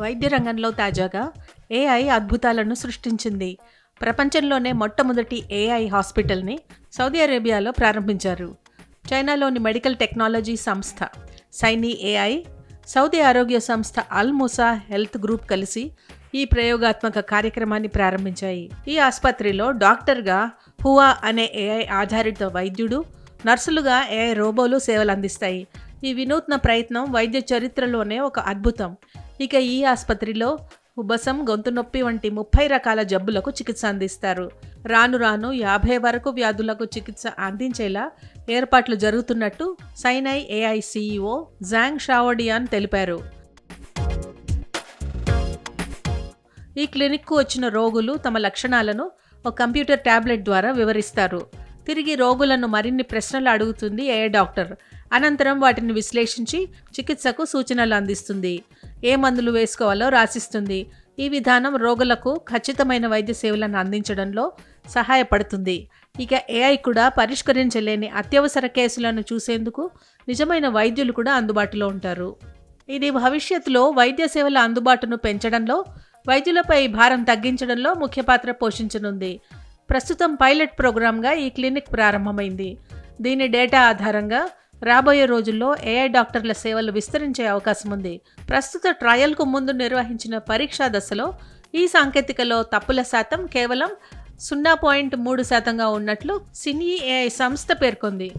వైద్య రంగంలో తాజాగా ఏఐ అద్భుతాలను సృష్టించింది. ప్రపంచంలోనే మొట్టమొదటి ఏఐ హాస్పిటల్ని సౌదీ అరేబియాలో ప్రారంభించారు. చైనాలోని మెడికల్ టెక్నాలజీ సంస్థ సైనీ ఏఐ సౌదీ ఆరోగ్య సంస్థ అల్ ముసా హెల్త్ గ్రూప్ కలిసి ఈ ప్రయోగాత్మక కార్యక్రమాన్ని ప్రారంభించాయి. ఈ ఆసుపత్రిలో డాక్టర్గా హువా అనే ఏఐ ఆధారిత వైద్యుడు నర్సులుగా ఏఐ రోబోలు సేవలు అందిస్తాయి ఈ వినూత్న ప్రయత్నం వైద్య చరిత్రలోనే ఒక అద్భుతం. ఇక ఈ ఆసుపత్రిలో ఉబ్బసం గొంతు నొప్పి వంటి ముప్పై రకాల జబ్బులకు చికిత్స అందిస్తారు. రాను రాను యాభై వరకు వ్యాధులకు చికిత్స అందించేలా ఏర్పాట్లు జరుగుతున్నట్టు Synyi AI CEO Zhang Shaodian తెలిపారు. ఈ క్లినిక్కు వచ్చిన రోగులు తమ లక్షణాలను ఒక కంప్యూటర్ ట్యాబ్లెట్ ద్వారా వివరిస్తారు. తిరిగి రోగులను మరిన్ని ప్రశ్నలు అడుగుతుంది ఏ డాక్టర్. అనంతరం వాటిని విశ్లేషించి చికిత్సకు సూచనలు అందిస్తుంది. ఏ మందులు వేసుకోవాలో రాసిస్తుంది. ఈ విధానం రోగులకు ఖచ్చితమైన వైద్య సేవలను అందించడంలో సహాయపడుతుంది. ఇక ఏఐ కూడా పరిష్కరించలేని అత్యవసర కేసులను చూసేందుకు నిజమైన వైద్యులు కూడా అందుబాటులో ఉంటారు. ఇది భవిష్యత్తులో వైద్య సేవల అందుబాటును పెంచడంలో వైద్యులపై భారం తగ్గించడంలో ముఖ్య పాత్ర పోషించనుంది. ప్రస్తుతం పైలట్ ప్రోగ్రామ్గా ఈ క్లినిక్ ప్రారంభమైంది. దీని డేటా ఆధారంగా రాబోయే రోజుల్లో ఏఐ డాక్టర్ల సేవలు విస్తరించే అవకాశం ఉంది. ప్రస్తుత ట్రయల్కు ముందు నిర్వహించిన పరీక్షా దశలో ఈ సాంకేతికలో తప్పుల శాతం కేవలం సున్నా పాయింట్ మూడు శాతంగా ఉన్నట్లు సినీ ఏఐ సంస్థ పేర్కొంది.